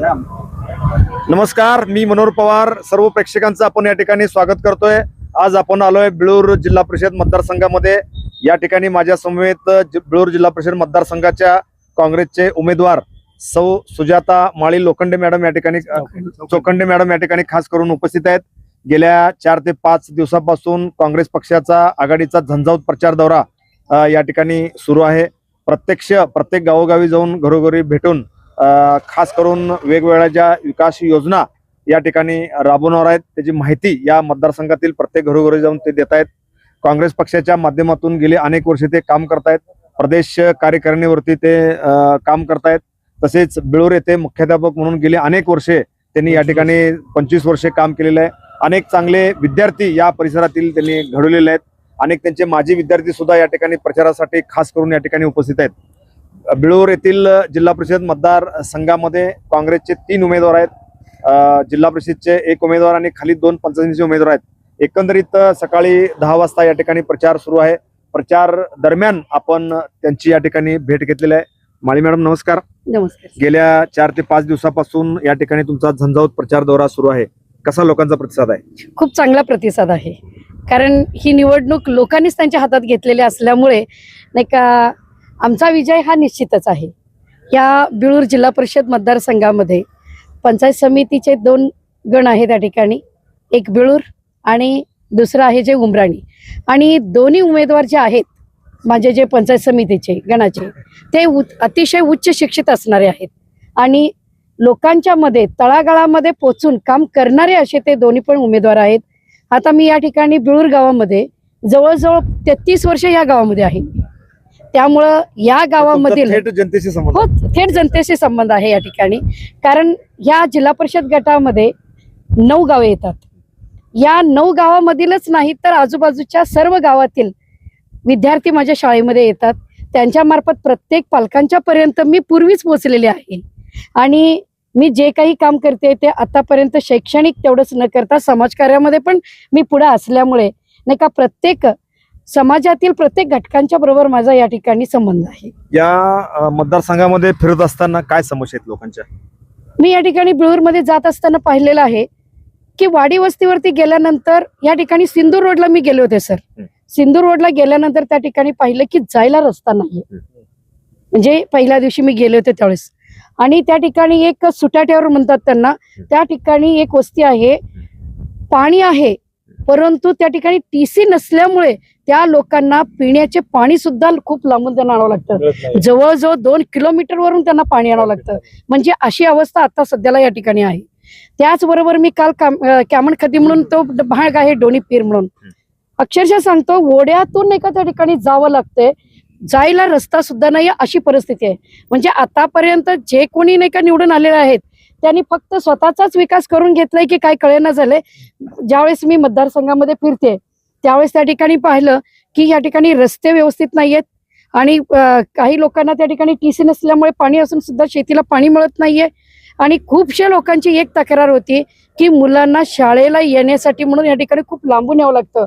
नमस्कार मी मनोहर पवार. सर्व प्रेक्षकांचं आपण या ठिकाणी स्वागत करतोय. आज आपण आलोय बिळूर जिल्हा परिषद मतदारसंघामध्ये. या ठिकाणी माझ्या समवेत बिळूर जिल्हा परिषद मतदारसंघाच्या काँग्रेसचे उमेदवार सौ सुजाता माळी लोखंडे मॅडम या ठिकाणी चोखंडे मॅडम या ठिकाणी खास करून उपस्थित आहेत. गेल्या चार ते पाच दिवसापासून काँग्रेस पक्षाचा आघाडीचा झंझावत प्रचार दौरा या ठिकाणी सुरू आहे. प्रत्यक्ष प्रत्येक गावोगावी जाऊन घरोघरी भेटून खास करून वेगवेगळ्या ज्या विकास योजना या ठिकाणी राबवणार आहेत त्याची माहिती या मतदारसंघातील प्रत्येक घरोघरी जाऊन ते देत आहेत. काँग्रेस पक्षाच्या माध्यमातून गेली अनेक वर्षे ते काम करतायत प्रदेश कार्यकारिणीवरती ते अ, काम करतायत तसेच बिळूर येथे मुख्याध्यापक म्हणून गेली अनेक वर्षे त्यांनी या ठिकाणी पंचवीस वर्षे काम केलेलं आहे. अनेक चांगले विद्यार्थी या परिसरातील त्यांनी घडवलेले आहेत. अनेक त्यांचे माजी विद्यार्थी सुद्धा या ठिकाणी प्रचारासाठी खास करून या ठिकाणी उपस्थित आहेत. बिळूर येथील जिल्हा परिषद मतदार संघामध्ये काँग्रेसचे तीन उमेदवार आहेत. जिल्हा परिषदचे एक उमेदवार आणि खाली दोन पंचायतीचे उमेदवार आहेत. एकंदरीत सकाळी दहा वाजता या ठिकाणी प्रचार सुरू आहे. प्रचार दरम्यान आपण त्यांची या ठिकाणी भेट घेतलेली आहे. माळी मॅडम नमस्कार. नमस्कार गेल्या चार ते पाच दिवसापासून या ठिकाणी तुमचा झंझावत प्रचार दौरा सुरू आहे. कसा लोकांचा प्रतिसाद आहे? खूप चांगला प्रतिसाद आहे. कारण ही निवडणूक लोकांनीच त्यांच्या हातात घेतलेली असल्यामुळे नाही का आमचा विजय हा निश्चितच आहे. या बिळूर जिल्हा परिषद मतदारसंघामध्ये पंचायत समितीचे दोन गण आहे त्या ठिकाणी. एक बिळूर आणि दुसरं आहे जे उमराणी. आणि दोन्ही उमेदवार जे आहेत माझे जे पंचायत समितीचे गणाचे ते उ अतिशय उच्च शिक्षित असणारे आहेत. आणि लोकांच्या मध्ये तळागाळामध्ये पोचून काम करणारे असे ते दोन्ही पण उमेदवार आहेत. आता मी या ठिकाणी बिळूर गावामध्ये जवळजवळ तेहतीस वर्ष या गावामध्ये आहे. त्यामुळं या गावामधील तुमचा थेट जनतेशी संबंध हो थेट जनतेशी संबंध आहे या ठिकाणी. कारण ह्या जिल्हा परिषद गटामध्ये नऊ गावे येतात. या नऊ गावामधीलच नाही तर आजूबाजूच्या सर्व गावातील विद्यार्थी माझ्या शाळेमध्ये येतात. त्यांच्या मार्फत प्रत्येक पालकांच्या पर्यंत मी पूर्वीच पोहोचलेले आहे. आणि मी जे काही काम करते ते आतापर्यंत शैक्षणिक तेवढंच न करता समाजकार्यामध्ये पण मी पुढे असल्यामुळे नाही का प्रत्येक समाजातील प्रत्येक घटकांच्या बरोबर माझा या ठिकाणी संबंध आहे. या मतदारसंघामध्ये फिरत असताना काय समस्या आहेत लोकांच्या? मी या ठिकाणी बिळूरमध्ये जात असताना पाहिलेलं आहे की वाडी वस्तीवरती गेल्यानंतर या ठिकाणी सिंदूर रोडला मी गेले होते सर. सिंदूर रोडला गेल्यानंतर त्या ठिकाणी पाहिलं की जायला रस्ता नाहीये. हं. म्हणजे पहिल्या दिवशी मी गेले होते त्यावेळेस. आणि त्या ठिकाणी एक सुटाट्यावर म्हणतात त्यांना त्या ठिकाणी एक वस्ती आहे. पाणी आहे परंतु त्या ठिकाणी टीसी नसल्यामुळे त्या लोकांना पिण्याचे पाणी सुद्धा खूप लांबून त्यांना आणावं लागतं. जवळजवळ दोन किलोमीटर वरून त्यांना पाणी आणावं लागतं. म्हणजे अशी अवस्था आता सध्याला या ठिकाणी आहे. त्याचबरोबर मी काल कॅमन खती म्हणून तो भाग आहे डोणी पीर म्हणून. अक्षरशः सांगतो ओढ्यातून एका त्या ठिकाणी जावं लागतंय. जायला रस्ता सुद्धा नाही अशी परिस्थिती आहे. म्हणजे आतापर्यंत जे कोणी नाही का निवडून आलेले आहेत त्यांनी फक्त स्वतःचाच विकास करून घेतलाय की काय कळेना झालंय. ज्यावेळेस मी मतदारसंघामध्ये फिरते त्यावेळेस त्या ठिकाणी पाहिलं की या ठिकाणी रस्ते व्यवस्थित नाहीयेत आणि काही लोकांना त्या ठिकाणी टीसी नसल्यामुळे पाणी असून सुद्धा शेतीला पाणी मिळत नाहीये. आणि खूपशा लोकांची एक तक्रार होती की मुलांना शाळेला येण्यासाठी म्हणून या ठिकाणी खूप लांबून यावं लागतं.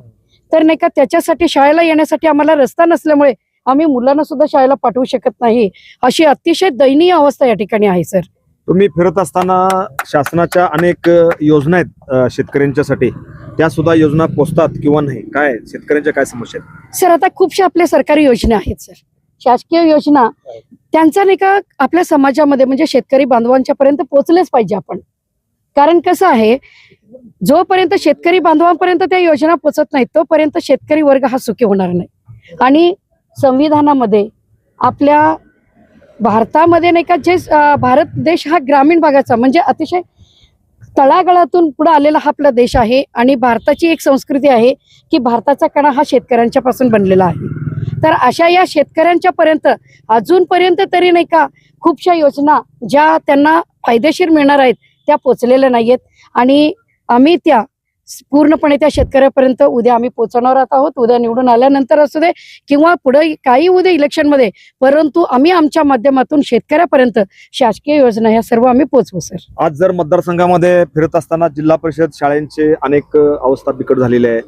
तर नाही का त्याच्यासाठी शाळेला येण्यासाठी आम्हाला रस्ता नसल्यामुळे आम्ही मुलांना सुद्धा शाळेला पाठवू शकत नाही. अशी अतिशय दयनीय अवस्था या ठिकाणी आहे सर. तुम्ही फिरत असताना शासनाच्या अनेक योजना आहेत शेतकऱ्यांच्यासाठी. त्या सुद्धा योजना पोचतात किंवा नाही? काय शेतकऱ्यांच्या काय समस्या आहेत? सर आता खूपशा आपल्या सरकारी योजना आहेत सर. शासकीय योजना त्यांचा नाही का आपल्या समाजामध्ये म्हणजे शेतकरी बांधवांच्या पर्यंत पोहोचलेच पाहिजे आपण. कारण कसं आहे जोपर्यंत शेतकरी बांधवांपर्यंत त्या योजना पोचत नाहीत तोपर्यंत शेतकरी वर्ग हा सुखी होणार नाही. आणि संविधानामध्ये आपल्या भारतामध्ये नाही का जे भारत देश हा ग्रामीण भागाचा म्हणजे अतिशय तळागळातून पुढे आलेला हा आपला देश आहे आणि भारताची एक संस्कृती आहे की भारताचा कणा हा शेतकऱ्यांच्या पासून बनलेला आहे. तर अशा या शेतकऱ्यांच्या पर्यंत अजूनपर्यंत तरी नाही का खूपशा योजना ज्या त्यांना फायदेशीर मिळणार आहेत त्या पोचलेल्या नाहीयेत. आणि आम्ही त्या पूर्णपणे त्या शेतकऱ्यापर्यंत उद्या आम्ही पोहोचवणार आहोत. उद्या निवडून आल्यानंतर असू दे किंवा पुढे काही उद्या इलेक्शनमध्ये परंतु आम्ही आमच्या माध्यमातून शेतकऱ्यापर्यंत शासकीय योजना ह्या सर्व आम्ही पोहोचवू सर. आज जर मतदारसंघामध्ये फिरत असताना जिल्हा परिषद शाळेंचे अनेक अवस्था बिकट झालेली आहे.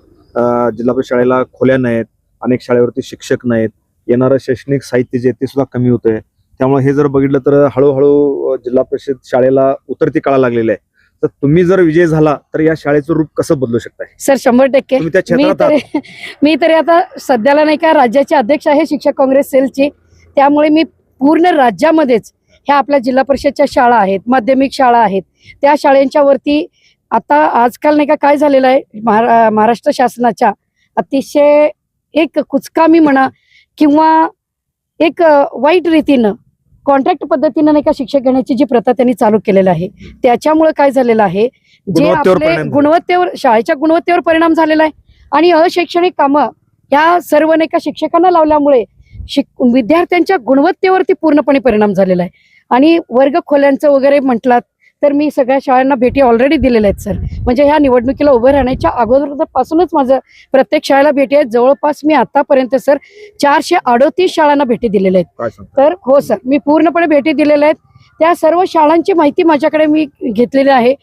जिल्हा परिषद शाळेला खोल्या नाहीत अनेक शाळेवरती शिक्षक नाहीत येणारं शैक्षणिक साहित्य जे ते सुद्धा कमी होतंय. त्यामुळे हे जर बघितलं तर हळूहळू जिल्हा परिषद शाळेला उतरती काळा लागलेली आहे. तर तुम्ही जर विजय झाला तर या शाळेचं रूप कसं बदलू शकताय? सर शंभर टक्के. तुम्ही त्या मी क्षेत्रात तरी मी तरी आता सध्याला नाही का राज्याचे अध्यक्ष आहे शिक्षक काँग्रेस सेलची. त्यामुळे मी पूर्ण राज्यामध्येच ह्या आपल्या जिल्हा परिषदच्या शाळा आहेत माध्यमिक शाळा आहेत. त्या शाळांच्या वरती आता आजकाल नाही का काय झालेलं आहे महारा- महाराष्ट्र शासनाच्या अतिशय एक कुचकामी म्हणा किंवा एक अ, वाईट रीतीनं कॉन्ट्रॅक्ट पद्धतीनं नाही का शिक्षक घेण्याची जी प्रथा त्यांनी चालू केलेली आहे त्याच्यामुळे काय झालेलं आहे? जे आपले. गुणवत्तेवर शाळेच्या गुणवत्तेवर परिणाम झालेला आहे. आणि अशैक्षणिक कामं ह्या सर्व नाही का शिक्षकांना लावल्यामुळे शिक विद्यार्थ्यांच्या गुणवत्तेवरती पूर्णपणे परिणाम झालेला आहे. आणि वर्ग खोल्यांचं वगैरे म्हटलात तर मी सगळ्या शाळांना भेटी ऑलरेडी दिलेल्या आहेत सर म्हणजे ह्या निवडणुकीला उभं राहण्याच्या अगोदर पासूनच माझं प्रत्येक शाळेला भेटी आहेत. जवळपास मी आतापर्यंत सर चारशे अडोतीस शाळांना भेटी दिलेल्या आहेत. तर हो सर मी पूर्णपणे भेटी दिलेल्या आहेत. त्या सर्व शाळांची माहिती माझ्याकडे मी घेतलेली आहे.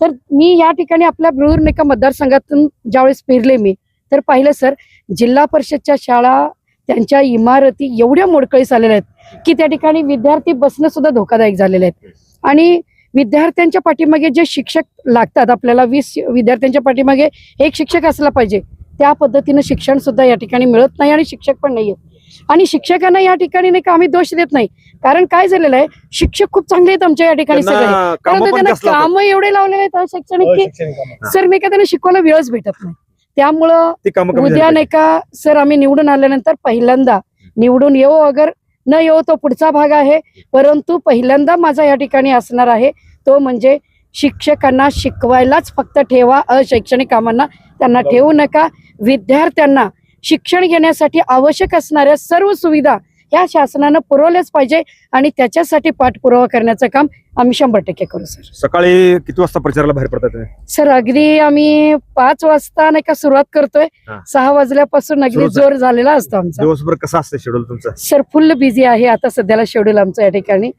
तर मी या ठिकाणी आपल्या ब्रूर नेका मतदारसंघातून ज्यावेळेस फिरले मी तर पाहिलं सर जिल्हा परिषदच्या शाळा त्यांच्या इमारती एवढ्या मोडकळीस आलेल्या आहेत की त्या ठिकाणी विद्यार्थी बसणं सुद्धा धोकादायक झालेले आहेत आणि विद्यार्थ्यांच्या पाठीमागे जे शिक्षक लागतात आपल्याला वीस विद्यार्थ्यांच्या पाठीमागे एक शिक्षक असला पाहिजे त्या पद्धतीनं शिक्षण सुद्धा या ठिकाणी मिळत नाही आणि शिक्षक पण नाही आहेत आणि शिक्षकांना या ठिकाणी नाही का आम्ही दोष देत नाही. कारण काय झालेलं आहे शिक्षक खूप चांगले आहेत आमच्या या ठिकाणी सगळे. त्यांना कामं परंतु पण त्यांना. काम एवढे लावलेले आहेत शैक्षणिक की सर मी का त्यांना शिकवायला वेळच भेटत नाही. त्यामुळं उद्या नाही का सर आम्ही निवडून आल्यानंतर पहिल्यांदा निवडून येऊ अगर न येऊ तो पुढचा भाग आहे. परंतु पहिल्यांदा माझा या ठिकाणी असणार आहे. तो म्हणजे शिक्षकांना शिकवायलाच फक्त ठेवा. अशैक्षणिक कामांना त्यांना ठेवू नका. विद्यार्थ्यांना शिक्षण घेण्यासाठी आवश्यक असणाऱ्या सर्व सुविधा ह्या शासनानं पुरवल्याच पाहिजे आणि त्याच्यासाठी पाठपुरावा करण्याचं काम आम्ही शंभर टक्के करू सर सकाळी किती वाजता प्रचाराला बाहेर पडतात सर अगदी आम्ही पाच वाजता नाही का सुरुवात करतोय. सहा वाजल्यापासून अगदी. जोर झालेला असतो आमचा दिवसभर कसं असतं शेड्यूल तुमचं सर फुल बिझी आहे आता सध्याला शेड्यूल आमचं या ठिकाणी.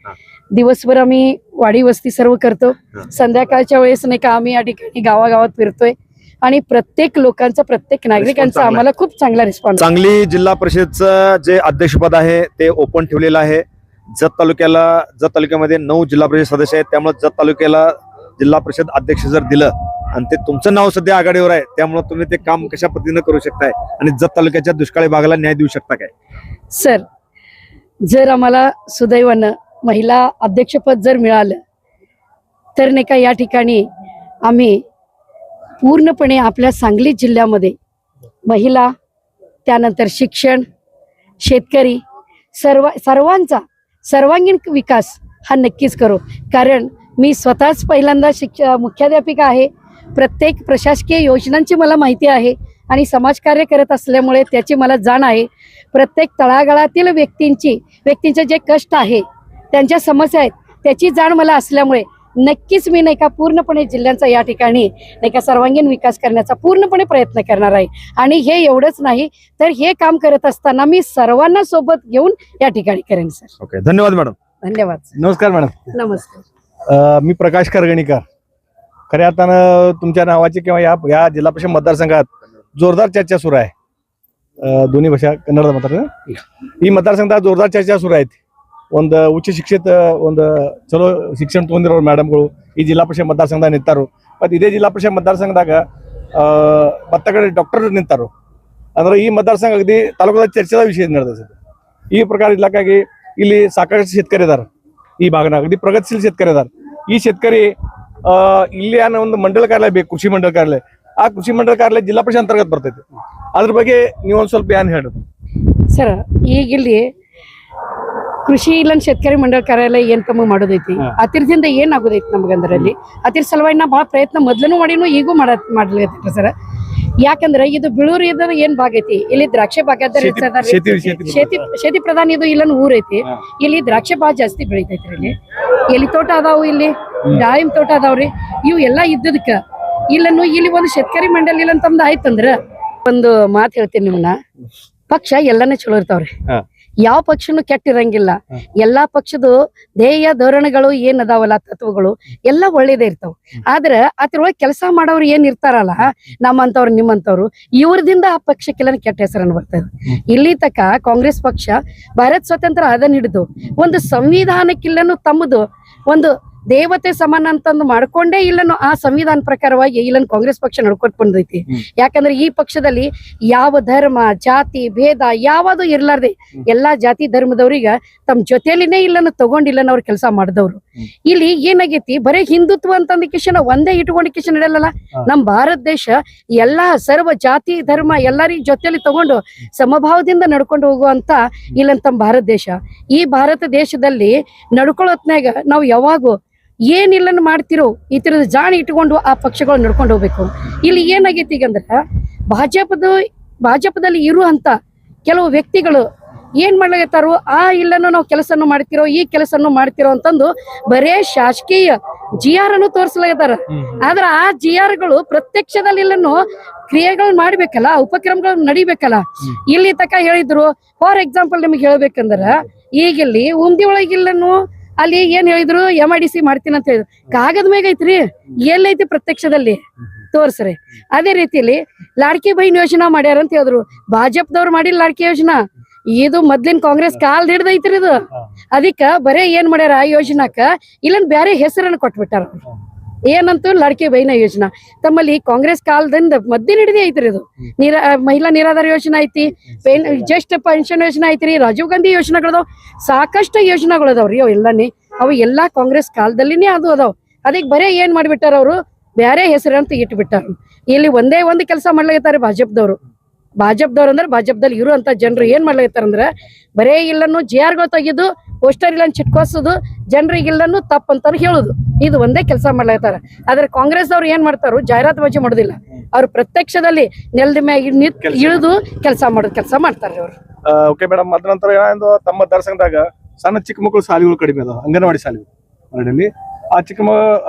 दिवसभर आम्ही वाडी वस्ती सर्व करतो. संध्याकाळच्या वेळेस नाही का आम्ही या ठिकाणी गावागावात फिरतोय आणि प्रत्येक लोकांचा प्रत्येक नागरिकांचा चांगला. आम्हाला खूप चांगला रिस्पॉन्स सांगली जिल्हा परिषदचं जे अध्यक्षपद आहे ते ओपन ठेवलेलं आहे. जत तालुक्याला जत तालुक्यामध्ये नऊ जिल्हा परिषद सदस्य आहेत. त्यामुळे जत तालुक्याला जिल्हा परिषद अध्यक्ष जर दिलं आणि ते तुमचं नाव सध्या आघाडीवर आहे त्यामुळे तुम्ही ते काम कशा पद्धतीनं करू शकताय? आणि जत तालुक्याच्या दुष्काळी भागाला न्याय देऊ शकता काय? सर जर आम्हाला सुदैवानं महिला अध्यक्षपद जर मिळालं तर नाही का या ठिकाणी आम्ही पूर्णपणे आपल्या सांगली जिल्ह्यामध्ये महिला त्यानंतर शिक्षण शेतकरी सर्व सर्वांचा सर्वांगीण विकास हा नक्कीच करू. कारण मी स्वतःच पहिल्यांदा शिक्ष मुख्याध्यापिका आहे. प्रत्येक प्रशासकीय योजनांची मला माहिती आहे आणि समाजकार्य करत असल्यामुळे त्याची मला जाण आहे. प्रत्येक तळागाळातील व्यक्तींची व्यक्तींचे जे कष्ट आहे त्यांच्या समस्या आहेत त्याची जाण मला असल्यामुळे नक्कीच मी नाही का पूर्णपणे जिल्ह्यांचा या ठिकाणी नाही का सर्वांगीण विकास करण्याचा पूर्णपणे प्रयत्न करणार आहे. आणि हे एवढंच नाही तर हे काम करत असताना मी सर्वांना सोबत घेऊन या ठिकाणी करेन सर. ओके धन्यवाद मॅडम धन्यवाद नमस्कार मॅडम नमस्कार. मी प्रकाश करगणीकर. खऱ्या अर्थानं तुमच्या नावाची किंवा या या जिल्हा परिषद मतदारसंघात जोरदार चर्चा सुरू आहे. दोन्ही भाषा कन्नड मतदार ही मतदारसंघात जोरदार चर्चा सुरू आहेत. ಒಂದು ಉಚ್ಚ ಶಿಕ್ಷಿತ, ಒಂದು ಚಲೋ ಶಿಕ್ಷಣ ತೊಗೊಂಡಿರೋ ಮೇಡಮ್ಗಳು ಈ ಜಿಲ್ಲಾ ಪರಿಷತ್ ಮತದಾರ ಸಂಘದಾಗ ನಿಂತಾರು. ಮತ್ತು ಇದೇ ಜಿಲ್ಲಾ ಪರಿಷತ್ ಮತದಾರ ಸಂಘದಾಗ ಮತ್ತ ಕಡೆ ಡಾಕ್ಟರ್ ನಿಂತಾರು. ಅಂದ್ರೆ ಈ ಮತದಾರ ಸಂಘ ಅಗದಿ ತಾಲೂಕದ ಚರ್ಚೆದ ವಿಷಯ ನಡೆದ ಈ ಪ್ರಕಾರ ಇಲಾಖೆಗೆ ಇಲ್ಲಿ ಸಾಕಷ್ಟು ಶೇತಕರಿದಾರ ಈ ಭಾಗನ ಅಗದಿ ಪ್ರಗತಿಶೀಲ ಶೇತಕರಿದಾರ ಈ ಶೇತಕರಿ ಇಲ್ಲಿ ಅನ್ನೋ ಒಂದು ಮಂಡಳ ಕಾರ್ಯಾಲಯ ಬೇಕು, ಕೃಷಿ ಮಂಡಲ ಕಾರ್ಯಾಲಯ. ಆ ಕೃಷಿ ಮಂಡಲ ಕಾರ್ಯಾಲಯ ಜಿಲ್ಲಾ ಪರಿಷತ್ ಅಂತರ್ಗತ ಬರ್ತೈತಿ. ಅದ್ರ ಬಗ್ಗೆ ನೀವು ಸ್ವಲ್ಪ ಏನು ಹೇಳೋದು? ಸರ್ ಈಗ ಇಲ್ಲಿ ಕೃಷಿ ಇಲ್ಲನ್ ಶೇತಕರಿ ಮಂಡಳ ಕಾರ್ಯಾಲಯ ಏನ್ ತಮಗೆ ಮಾಡೋದೈತಿ. ಅತಿರ್ದಿಂದ ಏನ್ ಆಗೋದೈತಿ ನಮಗಂದ್ರಲ್ಲಿ ಅತಿರ್ ಸಲುವಾಗಿ ನಾ ಬಹಳ ಪ್ರಯತ್ನ ಮೊದ್ಲೂ ಮಾಡಿನೂ ಈಗೂ ಮಾಡ ಮಾಡ್ಲಿಕ್ಕೆ ಸರ್. ಯಾಕಂದ್ರೆ ಇದು ಬಿಳೂರು ಇದ್ರ ಏನ್ ಭಾಗ ಐತಿ? ಇಲ್ಲಿ ದ್ರಾಕ್ಷಿ ಭಾಗ ಶೇತಿ- ಶೇತಿ ಪ್ರಧಾನ ಇದು ಇಲ್ಲನ್ ಊರ್ ಐತಿ. ಹಾ. ಇಲ್ಲಿ ದ್ರಾಕ್ಷಿ ಬಾಳ ಜಾಸ್ತಿ ಬೆಳಿತೈತಿ ಇಲ್ಲಿ. ಎಲ್ಲಿ ತೋಟ ಅದಾವು ಇಲ್ಲಿ. ದಾಳಿಂಬ ತೋಟ ಅದಾವ್ರಿ ಇವು ಎಲ್ಲಾ ಇದ್ದದಕ್ಕ ಇಲ್ಲನ್ನು ಇಲ್ಲಿ ಒಂದು ಶೇತಕರಿ ಮಂಡಳಿ ಇಲ್ಲ ಅಂತಂದ ಆಯ್ತಂದ್ರ ಒಂದು ಮಾತು ಹೇಳ್ತೀನಿ ನಿಮ್ಮನ್ನ ಪಕ್ಷ ಎಲ್ಲಾನೇ ಚಲೋ ಇರ್ತಾವ್ರಿ. ಯಾವ ಪಕ್ಷನು ಕೆಟ್ಟಿರಂಗಿಲ್ಲ. ಎಲ್ಲಾ ಪಕ್ಷದ ಧ್ಯೇಯ ಧೋರಣೆಗಳು ಏನ್ ಅದಾವಲ್ಲ ತತ್ವಗಳು ಎಲ್ಲ ಒಳ್ಳೇದೇ ಇರ್ತಾವ. ಆದ್ರ ಅದ್ರೊಳಗೆ ಕೆಲಸ ಮಾಡೋರು ಏನ್ ಇರ್ತಾರಲ್ಲ ನಮ್ಮಂತವ್ರು ನಿಮ್ಮಂತವ್ರು ಇವ್ರದಿಂದ ಆ ಪಕ್ಷಕ್ಕೆಲ್ಲ ಕೆಟ್ಟ ಹೆಸರನ್ನು ಬರ್ತದೆ. ಇಲ್ಲಿ ತಕ ಕಾಂಗ್ರೆಸ್ ಪಕ್ಷ ಭಾರತ್ ಸ್ವತಂತ್ರ ಅದನ್ನ ಹಿಡಿದು ಒಂದು ಸಂವಿಧಾನಕ್ಕಿಲ್ಲನು ತಮ್ಮದು ಒಂದು ದೇವತೆ ಸಮಾನ ಅಂತಂದು ಮಾಡ್ಕೊಂಡೇ ಇಲ್ಲನು ಆ ಸಂವಿಧಾನ ಪ್ರಕಾರವಾಗಿ ಇಲ್ಲನ್ ಕಾಂಗ್ರೆಸ್ ಪಕ್ಷ ನಡ್ಕೊಟ್ ಬಂದೈತಿ. ಯಾಕಂದ್ರೆ ಈ ಪಕ್ಷದಲ್ಲಿ ಯಾವ ಧರ್ಮ ಜಾತಿ ಭೇದ ಯಾವುದು ಇರ್ಲಾರ್ದೆ ಎಲ್ಲಾ ಜಾತಿ ಧರ್ಮದವ್ರಿಗ ತಮ್ಮ ಜೊತೆಲಿನೇ ಇಲ್ಲನ ತಗೊಂಡಿಲ್ಲನ ಅವ್ರ ಕೆಲಸ ಮಾಡಿದವ್ರು. ಇಲ್ಲಿ ಏನಾಗೈತಿ ಬರೇ ಹಿಂದುತ್ವ ಅಂತಂದ ಕಿಶನ ಒಂದೇ ಇಟ್ಕೊಂಡ ಕಿಶನ್ ನಡೆಯಲ್ಲ. ನಮ್ ಭಾರತ ದೇಶ ಎಲ್ಲಾ ಸರ್ವ ಜಾತಿ ಧರ್ಮ ಎಲ್ಲರಿಗ ಜೊತೆಲಿ ತಗೊಂಡು ಸಮಭಾವದಿಂದ ನಡ್ಕೊಂಡು ಹೋಗುವಂತ ಇಲ್ಲನ್ ತಮ್ಮ ಭಾರತ ದೇಶ. ಈ ಭಾರತ ದೇಶದಲ್ಲಿ ನಡ್ಕೊಳ್ಳೋತ್ನಾಗ ನಾವು ಯಾವಾಗೂ ಏನಿಲ್ಲನ್ ಮಾಡ್ತಿರೋ ಈ ತರದ ಜಾಣ ಇಟ್ಕೊಂಡು ಆ ಪಕ್ಷಗಳು ನಡ್ಕೊಂಡು ಹೋಗ್ಬೇಕು. ಇಲ್ಲಿ ಏನಾಗೈತಿ ಈಗ ಅಂದ್ರ ಭಾಜಪದ ಭಾಜಪದಲ್ಲಿ ಇರುವಂತ ಕೆಲವು ವ್ಯಕ್ತಿಗಳು ಏನ್ ಮಾಡ್ಲಾಗತ್ತಾರೋ ಆ ಇಲ್ಲನ್ನು ನಾವು ಕೆಲಸನ್ನು ಮಾಡ್ತಿರೋ ಈ ಕೆಲಸನ್ನು ಮಾಡ್ತಿರೋ ಅಂತಂದು ಬರೇ ಶಾಸಕೀಯ ಜಿ ಆರ್ ಅನ್ನು ತೋರಿಸ್ಲಾಗತ್ತಾರ ಆದ್ರ ಆ ಜಿ ಆರ್ಗಳು ಪ್ರತ್ಯಕ್ಷದಲ್ಲಿ ಇಲ್ಲನ್ನು ಕ್ರಿಯೆಗಳು ಮಾಡ್ಬೇಕಲ್ಲ ಉಪಕ್ರಮಗಳು ನಡಿಬೇಕಲ್ಲ. ಇಲ್ಲಿ ತಕ ಹೇಳಿದ್ರು ಫಾರ್ ಎಕ್ಸಾಂಪಲ್ ನಿಮ್ಗೆ ಹೇಳ್ಬೇಕಂದ್ರ ಈಗಿಲ್ಲಿ ಉಂದಿ ಒಳಗಿಲ್ಲನು ಅಲ್ಲಿ ಏನ್ ಹೇಳಿದ್ರು ಎಂ ಐ ಡಿ ಸಿ ಮಾಡ್ತೀನಿ ಅಂತ ಹೇಳಿದ್ರು. ಕಾಗದ ಮ್ಯಾಗ ಐತ್ರಿ, ಎಲ್ಲೈತಿ ಪ್ರತ್ಯಕ್ಷದಲ್ಲಿ, ತೋರ್ಸ್ರಿ. ಅದೇ ರೀತಿಲಿ ಲಾಡ್ಕಿ ಬೈನ್ ಯೋಜನಾ ಮಾಡ್ಯಾರ ಅಂತ ಹೇಳಿದ್ರು. ಭಾಜಪದವ್ರು ಮಾಡಿಲ್ಲ ಲಾಡ್ಕಿ ಯೋಜನಾ. ಇದು ಮೊದ್ಲಿನ ಕಾಂಗ್ರೆಸ್ ಕಾಲ್ ಹಿಡ್ದೈತ್ರಿ ಇದು. ಅದಕ್ಕ ಬರೇ ಏನ್ ಮಾಡ್ಯಾರ ಆ ಯೋಜನಾಕ ಇಲ್ಲೊಂದ್ ಬ್ಯಾರೆ ಹೆಸರನ್ನ ಕೊಟ್ಬಿಟ್ಟಾರ. ಏನಂತೂ ಲಡ್ಕೆ ಬೈನ ಯೋಜನಾ. ತಮ್ಮಲ್ಲಿ ಕಾಂಗ್ರೆಸ್ ಕಾಲದಿಂದ ಮದ್ದೆ ಹಿಡಿದೇ ಐತ್ರಿ ಇದು ನೀರ ಮಹಿಳಾ ನೀರಾಧಾರ ಯೋಜನಾ ಐತಿ ಪೆನ್ ಜಸ್ಟ್ ಪೆನ್ಷನ್ ಯೋಜನಾ ಐತ್ರಿ ರಾಜೀವ್ ಗಾಂಧಿ ಯೋಜನೆಗಳದಾವ್. ಸಾಕಷ್ಟು ಯೋಜನೆಗಳು ಅದಾವ್ರಿ ಅವು ಎಲ್ಲಾನೇ. ಅವು ಎಲ್ಲಾ ಕಾಂಗ್ರೆಸ್ ಕಾಲದಲ್ಲಿನೇ ಅದು ಅದಾವ್. ಅದಕ್ಕೆ ಬರೇ ಏನ್ ಮಾಡಿಬಿಟ್ಟಾರ ಅವರು? ಬೇರೆ ಹೆಸರಂತ ಇಟ್ಬಿಟ್ಟಾರ ಇಲ್ಲಿ ಒಂದೇ ಒಂದು ಕೆಲಸ ಮಾಡ್ಲಾಗತ್ತಾರೆ ಭಾಜಪದವರು. ಭಾಜಪದವ್ರು ಅಂದ್ರೆ ಭಾಜಪದಲ್ಲಿ ಇರುವಂತ ಜನರು ಏನ್ ಮಾಡ್ಲಾಗತ್ತಾರ ಅಂದ್ರೆ ಬರೇ ಇಲ್ಲನ್ನು ಜಿ ಆರ್ಗಳು ತೆಗೆದು ಪೋಸ್ಟರ್ ಇಲ್ಲ ಚಿಟ್ಕೋಸೋದು ಜನರಿಗೆ ಇಲ್ಲನ್ನು ತಪ್ಪಂತ ಹೇಳುದು. ಇದು ಒಂದೇ ಕೆಲಸ ಮಾಡ್ಲತ್ತಾರ ಆದ್ರೆ ಕಾಂಗ್ರೆಸ್ ಅವ್ರು ಏನ್ ಮಾಡ್ತಾರು? ಜಾಹೀರಾತು ಬಾಜಿ ಮಾಡೋದಿಲ್ಲ. ಅವ್ರು ಪ್ರತ್ಯಕ್ಷದಲ್ಲಿ ನೆಲದ ಮ್ಯಾಗ ನಿಂತ್ ಇಳಿದು ಕೆಲಸ ಮಾಡೋದ್ ಕೆಲಸ ಮಾಡ್ತಾರ್ರಿ ಅವ್ರು. ಓಕೆ ಮೇಡಮ್ ಅದ್ರ ನಂತರ ಏನಂದು ತಮ್ಮ ದರ್ಶನದಾಗ ಸಣ್ಣ ಚಿಕ್ಕ ಮಕ್ಕಳು ಶಾಲೆಗಳು ಕಡಿಮೆ ಅದಾವ ಅಂಗನವಾಡಿ ಶಾಲೆಗಳು ಮರಡಲ್ಲಿ. ಆ ಚಿಕ್ಕ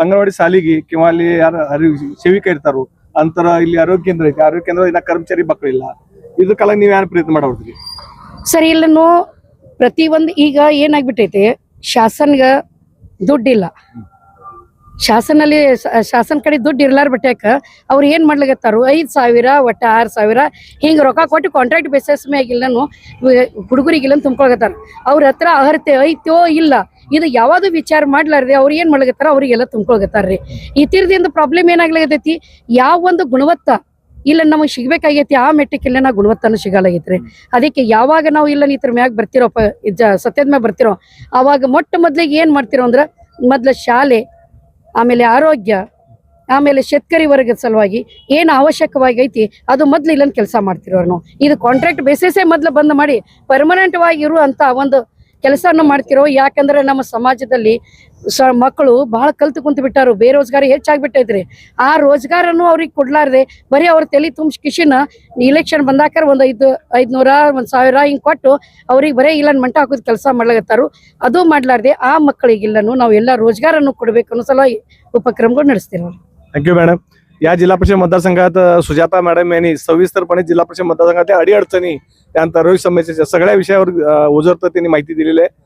ಅಂಗನವಾಡಿ ಶಾಲೆಗೆ ಕಿಂವಾ ಅಲ್ಲಿ ಯಾರು ಅರಿವು ಸೇವಿಕ ಇರ್ತಾರು ಅಂತರ ಇಲ್ಲಿ ಆರೋಗ್ಯ ಕೇಂದ್ರ ಐತಿ. ಆರೋಗ್ಯ ಕೇಂದ್ರ ಇನ್ನ ಕರ್ಮಚಾರಿ ಮಕ್ಕಳಿಲ್ಲ ಇದಕ್ಕೆಲ್ಲ ನೀವ್ ಯಾರು ಪ್ರಯತ್ನ ಮಾಡೋದ್ರಿ ಸರಿ ಇಲ್ಲನು ಪ್ರತಿ ಒಂದು ಈಗ ಏನಾಗ್ಬಿಟ್ಟೈತಿ? ಶಾಸನ್ಗ ದುಡ್ಡಿಲ್ಲ. ಶಾಸನಲ್ಲಿ ಶಾಸನ ಕಡೆ ದುಡ್ಡು ಇರ್ಲಾರ ಬಟ್ಯಾಕ ಅವ್ರು ಏನು ಮಾಡ್ಲಿಕತ್ತಾರು? ಐದು ಸಾವಿರ, ಒಟ್ಟು ಆರು ಸಾವಿರ, ಹಿಂಗೆ ರೊಕ್ಕ ಕೊಟ್ಟು ಕಾಂಟ್ರಾಕ್ಟ್ ಬೇಸಿಸ್ ಮ್ಯಾಗಿಲ್ಲನು ಹುಡುಗರಿಗಿಲ್ಲ ತುಂಬ್ಕೊಳಕತ್ತಾರ. ಅವ್ರ ಹತ್ರ ಅರ್ಹತೆ ಐತೋ ಇಲ್ಲ, ಇದು ಯಾವ್ದು ವಿಚಾರ ಮಾಡ್ಲಾರ್ದೆ ಅವ್ರು ಏನ್ ಮಾಡ್ಲಿಕತ್ತಾರ ಅವ್ರಿಗೆಲ್ಲ ಈ ಇತಿರ್ದಿಂದ ಪ್ರಾಬ್ಲಮ್ ಏನಾಗ್ಲಾಗತೈತಿ? ಯಾವ ಒಂದು ಗುಣವತ್ತ ಇಲ್ಲ ನಮಗೆ ಸಿಗ್ಬೇಕಾಗೈತಿ, ಆ ಮೆಟ್ಟಕ್ಕೆ ಇಲ್ಲ ಗುಣವತ್ತನೂ ಸಿಗಲಾಗೈತ್ರಿ ಅದಕ್ಕೆ ಯಾವಾಗ ನಾವು ಇಲ್ಲ ಇದ್ರ ಮ್ಯಾಗ ಬರ್ತಿರೋ ಪ ಸತ್ಯದ ಮ್ಯಾಗ ಬರ್ತಿರೋ, ಅವಾಗ ಮೊಟ್ಟ ಮೊದ್ಲಿಗೆ ಏನು ಮಾಡ್ತಿರೋ ಅಂದ್ರೆ, ಮೊದ್ಲ ಶಾಲೆ ಆಮೇಲೆ ಆರೋಗ್ಯ, ಆಮೇಲೆ ಶೇತಕರಿ ವರ್ಗದ ಸಲುವಾಗಿ ಏನು ಅವಶ್ಯಕವಾಗಿ ಐತಿ, ಅದು ಮೊದ್ಲು ಇಲ್ಲೊಂದು ಕೆಲಸ ಮಾಡ್ತಿರೋರು ಇದು ಕಾಂಟ್ರಾಕ್ಟ್ ಬೇಸಿಸೇ ಮೊದ್ಲು ಬಂದ್ ಮಾಡಿ ಪರ್ಮನೆಂಟ್ ವಾಗಿ ಇರುವಂತ ಒಂದು ಕೆಲಸವನ್ನು ಮಾಡ್ತಿರೋ, ಯಾಕಂದ್ರೆ ನಮ್ಮ ಸಮಾಜದಲ್ಲಿ ಸ ಮಕ್ಕಳು ಬಹಳ ಕಲ್ತು ಕುಂತು ಬಿಟ್ಟಾರು, ಬೇರೋಜ್ಗಾರಿ ಹೆಚ್ಚಾಗ್ಬಿಟ್ಟೈತ್ರಿ. ಆ ರೋಜ್ಗಾರನ್ನು ಅವ್ರಿಗೆ ಕೊಡ್ಲಾರ್ದೆ, ಬರೀ ಅವ್ರ ತಲೆ ತುಂಬಿಸ್ ಕಿಶಿನ ಇಲೆಕ್ಷನ್ ಬಂದಾಕಾರ ಒಂದ್ ಐದು, ಐದ್ನೂರ, ಒಂದ್ ಸಾವಿರ ಹಿಂಗ್ ಕೊಟ್ಟು ಅವ್ರಿಗೆ ಬರೀ ಇಲ್ಲ ಮಂಟ ಹಾಕೋದ್ ಕೆಲಸ ಮಾಡ್ಲಾಗತ್ತಾರು ಅದು ಮಾಡ್ಲಾರ್ದೆ, ಆ ಮಕ್ಕಳಿಗೆಲ್ಲನು ನಾವ್ ಎಲ್ಲಾ ರೋಜ್ಗಾರನ್ನು ಕೊಡ್ಬೇಕು ಅನ್ನೋ ಸಲ ಉಪಕ್ರಮಗಳು ನಡೆಸ್ತೀರ ಮೇಡಮ್ या जिल्हा परिषद मतदारसंघात सुजाता मॅडम यांनी सविस्तरपणे जिल्हा परिषद मतदारसंघातल्या अडीअडचणी त्यानंतर आरोग्य समस्येच्या सगळ्या विषयावर अ, ओझरतं त्यांनी माहिती दिलेली आहे.